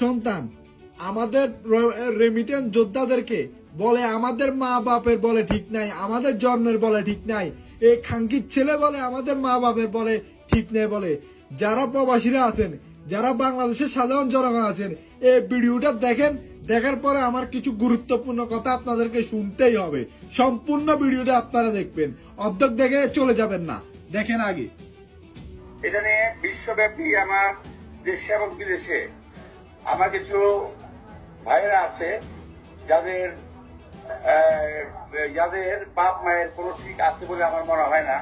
সন্তান, আমাদের রেমিটেন্স যোদ্ধাদেরকে বলে, আমাদের মা বাপের বলে ঠিক নাই, আমাদের জন্মের বলে ঠিক নাই এই খাঙ্কির ছেলে বলে, আমাদের মা বাপের বলে ঠিক নেই বলে। যারা প্রবাসীরা আছেন, যারা বাংলাদেশের সাধারণ জনগণ আছেন এই ভিডিওটা দেখেন, দেখার পরে আমার কিছু গুরুত্বপূর্ণ কথা আপনাদেরকে শুনতেই হবে। সম্পূর্ণ ভিডিওটা আপনারা দেখবেন। অর্ধেক দেখে চলে যাবেন না। দেখেন আগে। এটা নিয়ে বিশ্বব্যাপী আমার দেশে এবং বিদেশে আমার কিছু ভাইয়েরা আছে যাদের যাদের বাপ মায়ের কোনো ঠিক আছে বলে আমার মনে হয় না।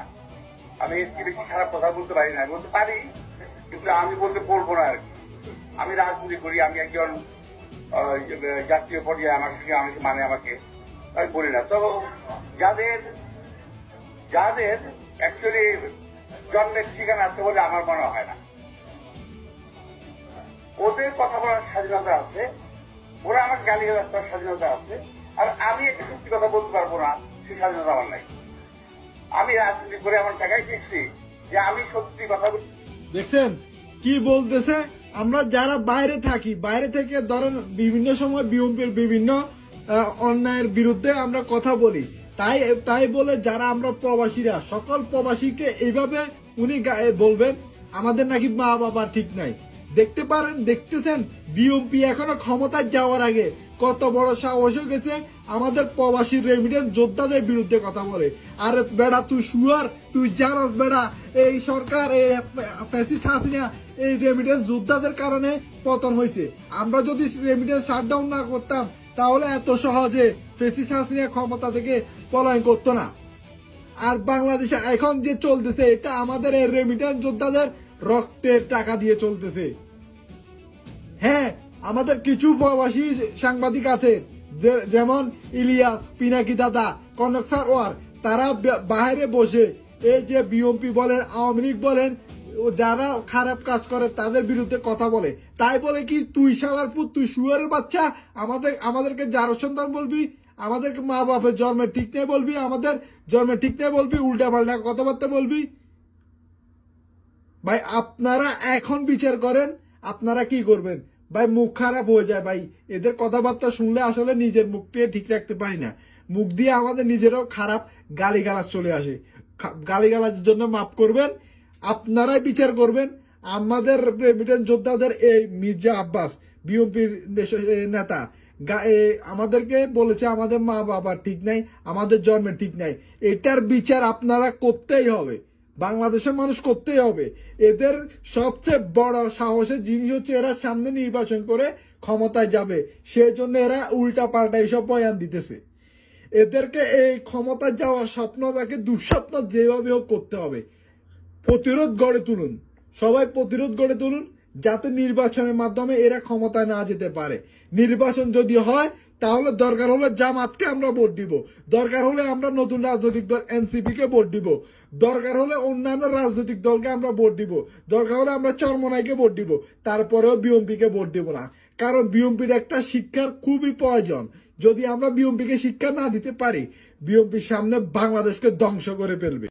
আমি এর বেশি খারাপ কথা বলতে পারি না, বলতে পারি, কিন্তু আমি বলতে পারব না আর কি। আমি রাজনীতি করি, আমি একজন জাতীয় পর্যায়ে আমার সঙ্গে আমাকে মানে আমাকে, আমি বলি না। তো যাদের যাদের অ্যাকচুয়ালি জন্মের ঠিকানা আছে বলে আমার মনে হয় না। ওদের কথা বলার স্বাধীনতা আছে, ওরা আমার গালি করার স্বাধীনতা আছে, আর আমি একটা সত্যি কথা বলতে পারব না সেই স্বাধীনতা আমার নাই। আমি রাজনীতি করে আমার জায়গায় শিখছি যে আমি সত্যি কথা দেখছেন? কি বলতেছে? আমরা যারা বাইরে থাকি, বাইরে থেকে ধরেন বিভিন্ন সময় বিএনপির বিভিন্ন অন্যায়ের বিরুদ্ধে আমরা কথা বলি। তাই তাই বলে যারা আমরা প্রবাসীরা, সকল প্রবাসীকে এইভাবে উনি বলবেন, আমাদের নাকি মা বাবা ঠিক নাই। দেখতে পারেন, দেখতেছেন বিএনপি এখনও ক্ষমতায় যাওয়ার আগে কত বড় সাহস গেছে। আমাদের প্রবাসী রেমিডেন্স যোদ্ধাদের বিরুদ্ধে কথা বলে। আরে বেড়া, তুই শুয়ার, তুই জানাস বেড়া, এই সরকার, এই ফ্যাসিস্ট হাসিনা, এই রেমিডেন্স যোদ্ধাদের কারণে পতন হয়েছে। আমরা যদি রেমিডেন্স শাটডাউন না করতাম, তাহলে এত সহজে ফ্যাসিস্ট হাসিনা ক্ষমতা থেকে পলায়ন করতো না। আর বাংলাদেশে এখন যে চলতেছে, এটা আমাদের এই রেমিটেন্স যোদ্ধাদের রক্তের টাকা দিয়ে চলতেছে। হ্যাঁ আমাদের কিছু প্রবাসী সাংবাদিক আছে যেমন ইলিয়াস পিনাকি দাদা, কনক ওয়ার তারা বাইরে বসে এই যে বিএমপি বলেন, আওয়ামী লীগ বলেন যারা খারাপ কাজ করে তাদের বিরুদ্ধে কথা বলে। তাই বলে কি, তুই শালার পুত, তুই শুয়ারের বাচ্চা, আমাদের, আমাদেরকে যার সন্তান বলবি আমাদেরকে মা বাপের জন্মের ঠিক নেই বলবি, আমাদের জন্মের ঠিক নেই বলবি, উল্টা পাল্টা কথাবার্তা বলবি। ভাই, আপনারা এখন বিচার করেন, আপনারা কি করবেন? ভাই, মুখ খারাপ হয়ে যায়, ভাই। এদের কথাবার্তা শুনলে আসলে নিজের মুখকে ঠিক রাখতে পারি না। মুখ দিয়ে আমাদের নিজেরও খারাপ গালিগালাজ চলে আসে। গালিগালাজের জন্য মাফ করবেন, আপনারাই বিচার করবেন। আমাদের রেমিটেন্স যোদ্ধাদের এই মির্জা আব্বাস, বিএনপির নেতা আমাদেরকে বলেছে আমাদের মা বাবা ঠিক নাই, আমাদের জন্মে ঠিক নাই। এটার বিচার আপনারা করতেই হবে। বাংলাদেশের মানুষ করতেই হবে। এদের সবচেয়ে বড় সাহসের জিনিস হচ্ছে এরা সামনে নির্বাচন করে ক্ষমতায় যাবে। সেই জন্য এরা উল্টা পাল্টা এইসব বয়ান দিতেছে। এদেরকে এই ক্ষমতায় যাওয়া স্বপ্নটাকে দুঃস্বপ্ন যেভাবে হোক করতে হবে। প্রতিরোধ গড়ে তুলুন। সবাই প্রতিরোধ গড়ে তুলুন। যাতে নির্বাচনের মাধ্যমে এরা ক্ষমতায় না যেতে পারে। নির্বাচন যদি হয়, তাহলে দরকার হলে জামাতকে আমরা ভোট দিব। দরকার হলে আমরা নতুন রাজনৈতিক দল এনসিপি কে ভোট দিব। দরকার হলে অন্যান্য রাজনৈতিক দলকে আমরা ভোট দিব। দরকার হলে আমরা চরমনাইকে ভোট দিব। তারপরেও বিএমপি কে ভোট দিব না। কারণ বিএমপির একটা শিক্ষার খুবই প্রয়োজন। যদি আমরা বিএমপি কে শিক্ষা না দিতে পারি বিএমপির সামনে বাংলাদেশকে ধ্বংস করে ফেলবে।